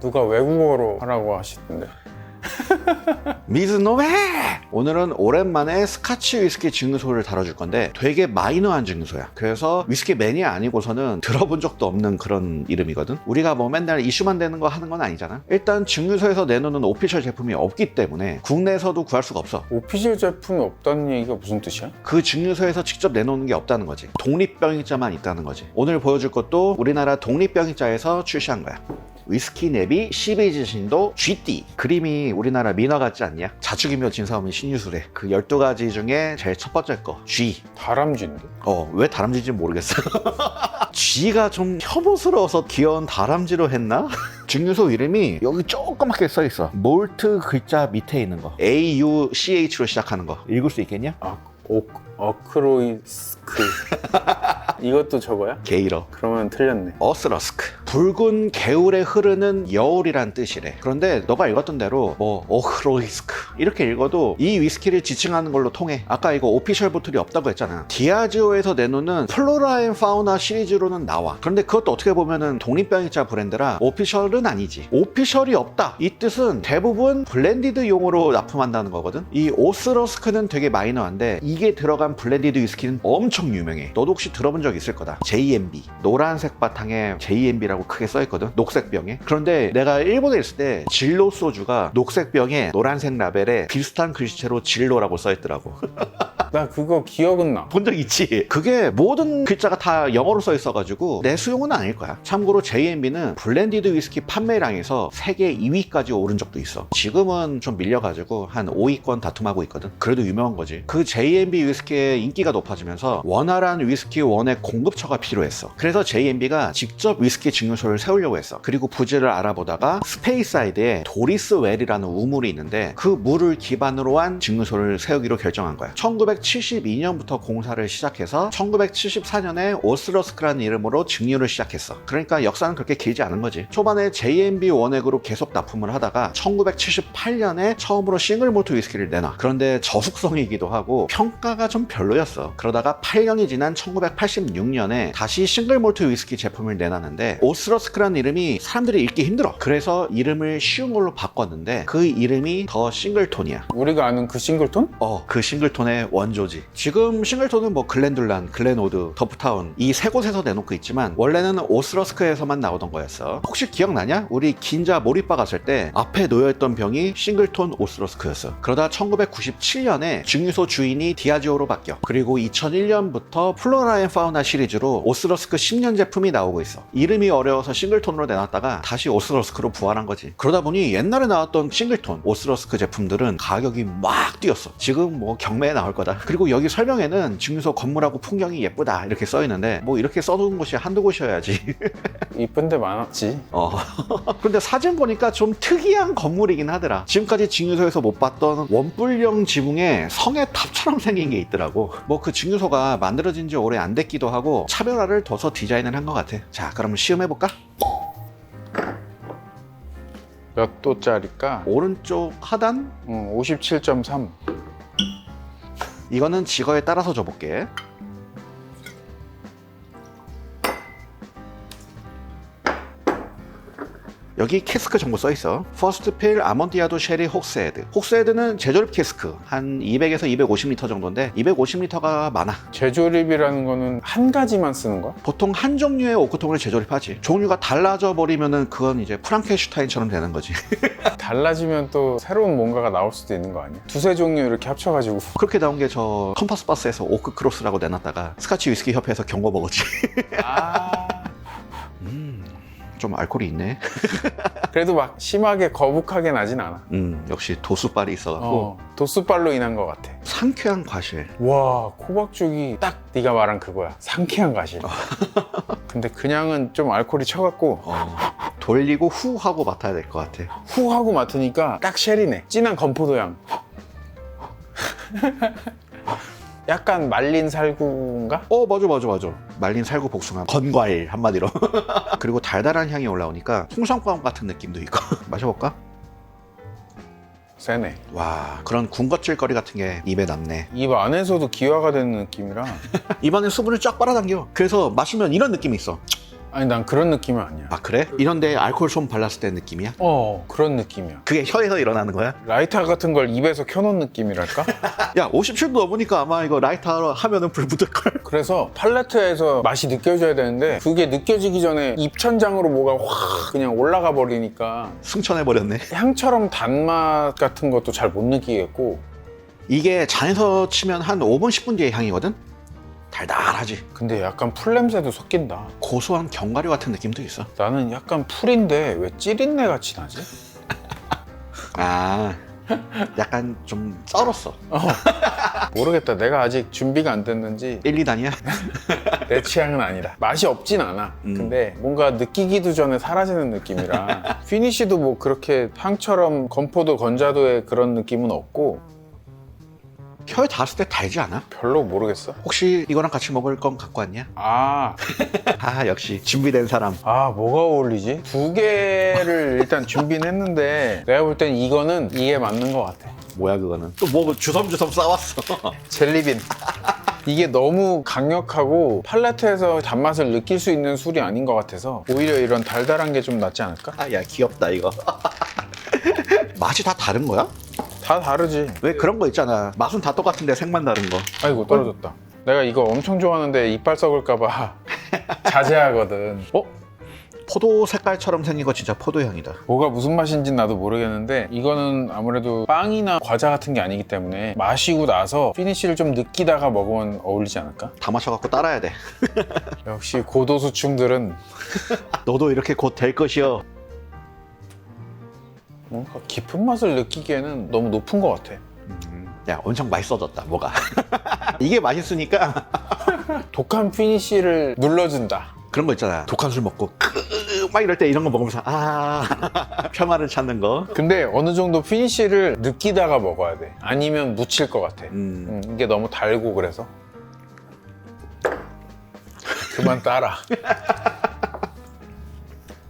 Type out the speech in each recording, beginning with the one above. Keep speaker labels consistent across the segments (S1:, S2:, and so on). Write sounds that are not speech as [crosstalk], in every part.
S1: 누가 외국어로 하라고 하시던데. [laughs]
S2: 미즈노메! 오늘은 오랜만에 스카치 위스키 증류소를 다뤄줄 건데 되게 마이너한 증류소야. 그래서 위스키 매니아 아니고서는 들어본 적도 없는 그런 이름이거든. 우리가 뭐 맨날 이슈만 되는 거 하는 건 아니잖아. 일단 증류소에서 내놓는 오피셜 제품이 없기 때문에 국내에서도 구할 수가 없어.
S1: 오피셜 제품이 없다는 얘기가 무슨 뜻이야?
S2: 그 증류소에서 직접 내놓는 게 없다는 거지. 독립병익자만 있다는 거지. 오늘 보여줄 것도 우리나라 독립병익자에서 출시한 거야. 위스키 내비 12지 신도 GD 그림이 우리나라 민화 같지 않냐? 자축이며 진사오미 신유술에 그 12가지 중에 제일 첫 번째 거 G
S1: 다람쥐인데.
S2: 어왜 다람쥐인지 모르겠어 [laughs] G가 좀 혐오스러워서 귀여운 다람쥐로 했나? [laughs] 증류소 이름이 여기 조그맣게 써 있어 몰트 글자 밑에 있는 거 A, U, C, H로 시작하는 거 읽을 수 있겠냐?
S1: 아, 오, 어크로이스크. [laughs] 이것도 저거야?
S2: 게이러
S1: 그러면 틀렸네.
S2: 어스러스크 붉은 개울에 흐르는 여울이란 뜻이래. 그런데 너가 읽었던 대로 뭐 오흐로이스크 이렇게 읽어도 이 위스키를 지칭하는 걸로 통해. 아까 이거 오피셜 보틀이 없다고 했잖아. 디아지오에서 내놓는 플로라 앤 파우나 시리즈로는 나와. 그런데 그것도 어떻게 보면은 독립병이자 브랜드라 오피셜은 아니지. 오피셜이 없다. 이 뜻은 대부분 블렌디드 용으로 납품한다는 거거든. 이 오스러스크는 되게 마이너한데 이게 들어간 블렌디드 위스키는 엄청 유명해. 너도 혹시 들어본 적 있을 거다. JMB 노란색 바탕에 JMB라고 크게 써있거든 녹색 병에. 그런데 내가 일본에 있을 때 진로 소주가 녹색 병에 노란색 라벨에 비슷한 글씨체로 진로라고 써있더라고 [laughs]
S1: 나 그거 기억은 나.
S2: 본 적 있지? 그게 모든 글자가 다 영어로 써 있어가지고 내 수용은 아닐 거야. 참고로 JMB는 블렌디드 위스키 판매량에서 세계 2위까지 오른 적도 있어. 지금은 좀 밀려가지고 한 5위권 다툼하고 있거든. 그래도 유명한 거지. 그 JMB 위스키의 인기가 높아지면서 원활한 위스키 원액 공급처가 필요했어. 그래서 JMB가 직접 위스키 증류소를 세우려고 했어. 그리고 부지를 알아보다가 스페이사이드에 도리스 웰이라는 우물이 있는데 그 물을 기반으로 한 증류소를 세우기로 결정한 거야. 1972년부터 공사를 시작해서 1974년에 오스러스크라는 이름으로 증류를 시작했어. 그러니까 역사는 그렇게 길지 않은 거지. 초반에 JMB 원액으로 계속 납품을 하다가 1978년에 처음으로 싱글 몰트 위스키를 내놔. 그런데 저숙성이기도 하고 평가가 좀 별로였어. 그러다가 8년이 지난 1986년에 다시 싱글 몰트 위스키 제품을 내놨는데 오스러스크라는 이름이 사람들이 읽기 힘들어. 그래서 이름을 쉬운 걸로 바꿨는데 그 이름이 더 싱글톤이야.
S1: 우리가 아는 그 싱글톤?
S2: 어, 그 싱글톤의 원 조지. 지금 싱글톤은 뭐 글렌둘란, 글렌오드, 더프타운 이 세 곳에서 내놓고 있지만 원래는 오스러스크에서만 나오던 거였어. 혹시 기억나냐? 우리 긴자 몰입바 갔을 때 앞에 놓여있던 병이 싱글톤 오스러스크였어. 그러다 1997년에 증류소 주인이 디아지오로 바뀌어. 그리고 2001년부터 플로라 앤 파우나 시리즈로 오스러스크 10년 제품이 나오고 있어. 이름이 어려워서 싱글톤으로 내놨다가 다시 오스러스크로 부활한 거지. 그러다 보니 옛날에 나왔던 싱글톤, 오스러스크 제품들은 가격이 막 뛰었어. 지금 뭐 경매에 나올 거다. 그리고 여기 설명에는 증류소 건물하고 풍경이 예쁘다 이렇게 써 있는데 뭐 이렇게 써놓은 곳이 한두 곳이어야지. [laughs]
S1: 이쁜 데 많았지.
S2: 어. [laughs] 근데 사진 보니까 좀 특이한 건물이긴 하더라. 지금까지 증류소에서 못 봤던 원뿔형 지붕에 성의 탑처럼 생긴 게 있더라고. 뭐 그 증류소가 만들어진 지 오래 안 됐기도 하고 차별화를 둬서 디자인을 한 것 같아. 자, 그럼 시음해 볼까?
S1: 몇 도짜리까?
S2: 오른쪽 하단?
S1: 어, 57.3.
S2: 이거는 직어에 따라서 줘볼게. 여기 캐스크 정보 써 있어. 퍼스트 필 아몬디아도 쉐리 혹스헤드. 혹스헤드는 제조립 캐스크 한 200에서 250리터 정도인데 250리터가 많아.
S1: 제조립이라는 거는 한 가지만 쓰는 거야?
S2: 보통 한 종류의 오크통을 제조립하지. 종류가 달라져 버리면은 그건 이제 프랑켄슈타인처럼 되는 거지. [laughs]
S1: 달라지면 또 새로운 뭔가가 나올 수도 있는 거 아니야? 두세 종류 이렇게 합쳐가지고 [laughs]
S2: 그렇게 나온 게 저 컴파스 바스에서 오크 크로스라고 내놨다가 스카치 위스키 협회에서 경고 먹었지.
S1: 아
S2: 음, 좀 알코올이 있네. [laughs]
S1: 그래도 막 심하게 거북하게 나진 않아.
S2: 음, 역시 도수빨이 있어갖고.
S1: 어, 도수빨로 인한 것 같아.
S2: 상쾌한 과실.
S1: 와 코박죽이 딱 네가 말한 그거야. 상쾌한 가실. [laughs] 근데 그냥은 좀 알코올이 쳐갖고
S2: 어, 돌리고 후 하고 맡아야 될 것 같아.
S1: 후 하고 맡으니까 딱 쉘이네. 진한 건포도향 [laughs] 약간 말린 살구인가?
S2: 어, 맞아, 맞아, 맞아. 말린 살구 복숭아, 건과일 한마디로. [laughs] 그리고 달달한 향이 올라오니까 홍성빵 같은 느낌도 있고. [laughs] 마셔볼까?
S1: 세네
S2: 와, 그런 군것질거리 같은 게 입에 남네.
S1: 입 안에서도 기화가 되는 느낌이라 [laughs]
S2: 입안에 수분을 쫙 빨아당겨. 그래서 마시면 이런 느낌이 있어.
S1: 아니 난 그런 느낌은 아니야.
S2: 아 그래? 이런데 알코올 솜 발랐을 때 느낌이야?
S1: 어 그런 느낌이야.
S2: 그게 혀에서 일어나는 거야?
S1: 라이터 같은 걸 입에서 켜놓은 느낌이랄까? [laughs]
S2: 야 57도 넘으니까 아마 이거 라이터 하면은 불 붙을걸 [laughs]
S1: 그래서 팔레트에서 맛이 느껴져야 되는데 그게 느껴지기 전에 입천장으로 뭐가 확 그냥 올라가 버리니까
S2: 승천해버렸네
S1: 향처럼 단맛 같은 것도 잘 못 느끼겠고
S2: 이게 잔에서 치면 한 5분 10분 뒤에 향이거든? 달달하지
S1: 근데 약간 풀 냄새도 섞인다.
S2: 고소한 견과류 같은 느낌도 있어
S1: 나는 약간 풀인데 왜 찌린내 같이 나지?
S2: 아 약간 좀 썰었어
S1: 모르겠다. 내가 아직 준비가 안 됐는지
S2: 1, 2단이야?
S1: 내 취향은 아니다. 맛이 없진 않아.
S2: 음.
S1: 근데 뭔가 느끼기도 전에 사라지는 느낌이라 [laughs] 피니쉬도 뭐 그렇게 향처럼 건포도 건자도의 그런 느낌은 없고
S2: 혀에 닿았을 때 달지 않아?
S1: 별로 모르겠어.
S2: 혹시 이거랑 같이 먹을 건 갖고 왔냐?
S1: 아, [laughs]
S2: 아 역시 준비된 사람
S1: 아 뭐가 어울리지? 두 개를 일단 준비는 했는데 내가 볼 땐 이거는 이게 맞는 것 같아.
S2: 뭐야 그거는 또 뭐 주섬주섬 싸왔어 [laughs]
S1: 젤리빈. 이게 너무 강력하고 팔레트에서 단맛을 느낄 수 있는 술이 아닌 것 같아서 오히려 이런 달달한 게 좀 낫지 않을까?
S2: 아 야 귀엽다 이거 [laughs] 맛이 다 다른 거야?
S1: 다 다르지.
S2: 왜 그런 거 있잖아 맛은 다 똑같은데 색만 다른 거
S1: 아이고 떨어졌다. 내가 이거 엄청 좋아하는데 이빨 썩을까봐 [laughs] 자제하거든.
S2: 어? 포도 색깔처럼 생긴 거 진짜 포도향이다
S1: 뭐가 무슨 맛인지 나도 모르겠는데 이거는 아무래도 빵이나 과자 같은 게 아니기 때문에 마시고 나서 피니쉬를 좀 느끼다가 먹으면 어울리지 않을까?
S2: 다 마셔갖고 따라야 돼 [laughs]
S1: 역시 고도수충들은
S2: 너도 이렇게 곧 될 것이여
S1: 뭔가 깊은 맛을 느끼기에는 너무 높은 것 같아.
S2: 야 엄청 맛있어졌다 뭐가 [laughs] 이게 맛있으니까 [laughs]
S1: 독한 피니쉬를 눌러준다.
S2: 그런 거 있잖아 독한 술 먹고 막 이럴 때 이런 거 먹으면서 아 [laughs] 평화를 찾는 거
S1: 근데 어느 정도 피니쉬를 느끼다가 먹어야 돼. 아니면 묻힐 것 같아.
S2: 음.
S1: 음, 이게 너무 달고 그래서. 그만 따라.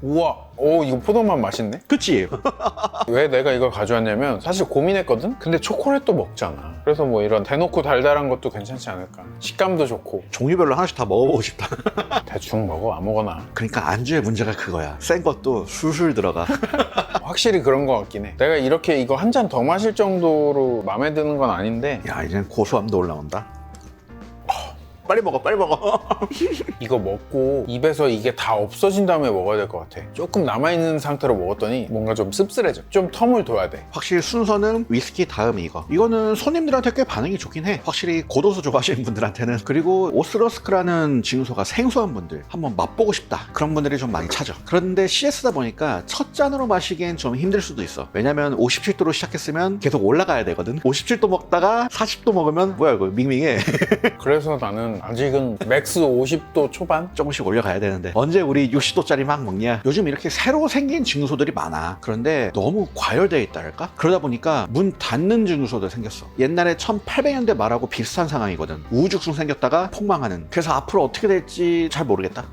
S1: 우와, 오 이거 포도맛 맛있네.
S2: 그치? [laughs]
S1: 왜 내가 이걸 가져왔냐면 사실 고민했거든. 근데 초콜릿도 먹잖아. 그래서 뭐 이런 대놓고 달달한 것도 괜찮지 않을까. 식감도 좋고
S2: 종류별로 하나씩 다 먹어보고 싶다 [laughs]
S1: 대충 먹어 아무거나.
S2: 그러니까 안주의 문제가 그거야 센 것도 술술 들어가 [laughs]
S1: 확실히 그런 것 같긴 해. 내가 이렇게 이거 한 잔 더 마실 정도로 마음에 드는 건 아닌데
S2: 야 이젠 고소함도 올라온다 빨리 먹어 빨리 먹어. [laughs]
S1: 이거 먹고 입에서 이게 다 없어진 다음에 먹어야 될 것 같아. 조금 남아있는 상태로 먹었더니 뭔가 좀 씁쓸해져. 좀 텀을 둬야 돼.
S2: 확실히 순서는 위스키 다음 이거. 이거는 손님들한테 꽤 반응이 좋긴 해. 확실히 고도수 좋아하시는 분들한테는. 그리고 오스러스크라는 징소가 생소한 분들 한번 맛보고 싶다. 그런 분들이 좀 많이 찾아. 그런데 CS다 보니까 첫 잔으로 마시기엔 좀 힘들 수도 있어. 왜냐면 57도로 시작했으면 계속 올라가야 되거든. 57도 먹다가 40도 먹으면 뭐야 이거 밍밍해. [laughs]
S1: 그래서 나는 아직은 맥스 50도 초반?
S2: 조금씩 올려가야 되는데. 언제 우리 60도짜리 막 먹냐? 요즘 이렇게 새로 생긴 증소들이 많아. 그런데 너무 과열되어 있다 할까? 그러다 보니까 문 닫는 증소도 생겼어. 옛날에 1800년대 말하고 비슷한 상황이거든. 우후죽순 생겼다가 폭망하는. 그래서 앞으로 어떻게 될지 잘 모르겠다